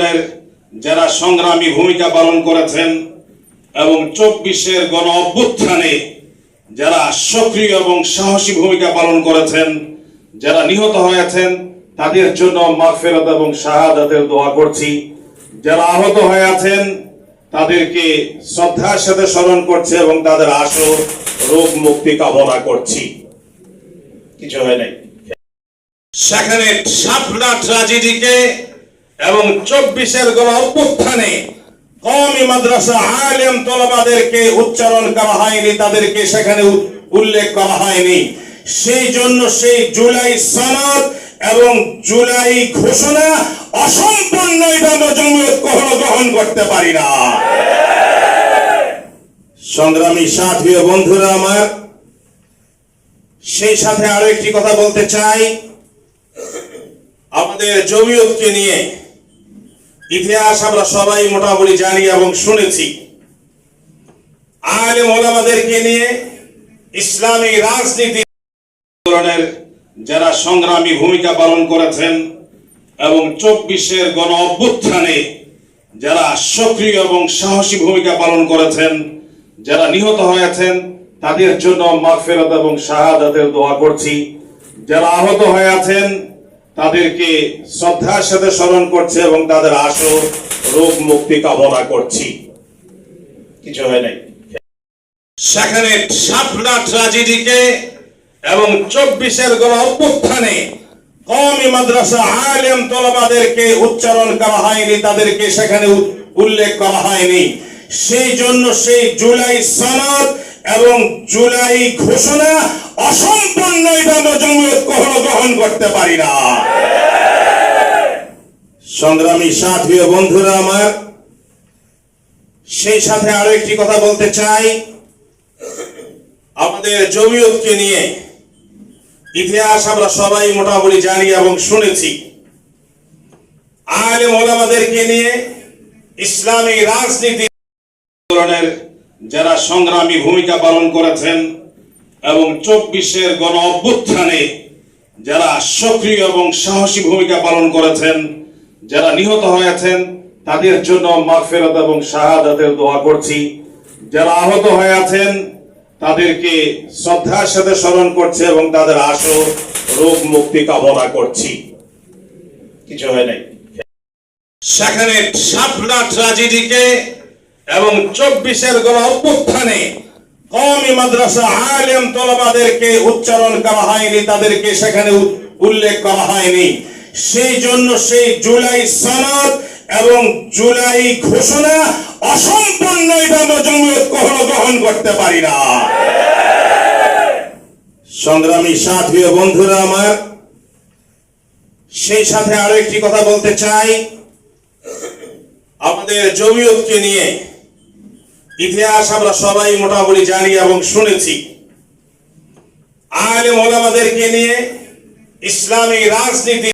আন্দোলনের যারা সংগ্রামী ভূমিকা পালন করেছেন এবং চব্বিশের গণ অভ্যুত্থানে যারা সক্রিয় এবং সাহসী ভূমিকা পালন করেছেন, যারা নিহত হয়েছেন, তাদের জন্য মাগফিরাত এবং শাহাদাতের দোয়া করছি। যারা আহত হয়ে আছেন, তাদেরকে শ্রদ্ধার সাথে স্মরণ করছে এবং তাদের আশু রোগ মুক্তি কামনা করছি। কিছু হয় নাই। সেখানে সাপলা ট্রাজেডিকে এবং চব্বিশের গণ অভ্যুত্থানে কমি মাদ্রাসা আলেম তলবাদেরকে উচ্চারণ করা হয়নি, তাদেরকে সেখানে উল্লেখ করা হয়নি। সেই জন্য সেই জুলাই সনদ এবং জুলাই ঘোষণা অসম্পূর্ণ কখনো গ্রহণ করতে পারি না। সংগ্রামী সাথী বন্ধুরা আমার, সেই সাথে আরও একটি কথা বলতে চাই। আমাদের জমিয়তকে নিয়ে ইতিহাস আমরা সবাই মোটামুটি জানি এবং শুনেছি। আলেম ওলামাদেরকে নিয়ে ইসলামী রাজনীতি আন্দোলনের যারা সংগ্রামী ভূমিকা পালন করেছেন এবং চব্বিশের গণ অভ্যুত্থানে যারা সক্রিয় এবং সাহসী ভূমিকা পালন করেছেন, যারা নিহত হয়েছেন, তাদের জন্য মাগফিরাত এবং শাহাদাতের দোয়া করছি। যারা আহত হয়ে আছেন তাদেরকে শ্রদ্ধার সাথে স্মরণ করছে এবং তাদের আশু রোগ মুক্তি কামনা করছি। কিছু হয় নাই। সেখানে সাপলা ট্রাজেডিকে এবং চব্বিশের গণ অভ্যুত্থানে কমি মাদ্রাসা আলেম তলবাদেরকে উচ্চারণ করা হয়নি, তাদেরকে সেখানে উল্লেখ করা হয়নি। সেই জন্য সেই জুলাই সনদ এবং জুলাই ঘোষণা অসম্পূর্ণ জমিয়ত কখনো গ্রহণ করতে পারি না। সংগ্রামী সাথী বন্ধুরা আমার, সেই সাথে আরও একটি কথা বলতে চাই। আমাদের জমিয়তকে নিয়ে ইতিহাস আমরা সবাই মোটামুটি জানি এবং শুনেছি। আলেম ওলামাদেরকে নিয়ে ইসলামী রাজনীতি আন্দোলনের যারা সংগ্রামী ভূমিকা পালন করেছেন এবং চব্বিশের গণ অভ্যুত্থানে যারা সক্রিয় এবং সাহসী ভূমিকা পালন করেছেন, যারা নিহত হয়েছেন, তাদের জন্য মাগফিরাত এবং শাহাদাতের দোয়া করছি। যারা আহত হয়ে আছেন, তাদেরকে শ্রদ্ধার সাথে স্মরণ করছে এবং তাদের আশু রোগ মুক্তি কামনা করছি। কিছু হয় নাই। সেখানে সাপলা ট্রাজেডিকে এবং চব্বিশের গণ অভ্যুত্থানে কমি মাদ্রাসা আলেম তলবাদেরকে উচ্চারণ করা হয়নি, তাদেরকে সেখানে উল্লেখ করা হয়নি। সেই জন্য সেই জুলাই সনদ এবং জুলাই ঘোষণা অসম্পূর্ণ, এটা আমরা জমিয়ত কখনো গ্রহণ করতে পারি না। সংগ্রামী সাথী বন্ধুরা আমার, সেই সাথে আরও একটি কথা বলতে চাই। আমাদের জমিয়তকে নিয়ে ইতিহাস আমরা সবাই মোটামুটি জানি এবং শুনেছি। আলেম ওলামাদেরকে নিয়ে ইসলামী রাজনীতি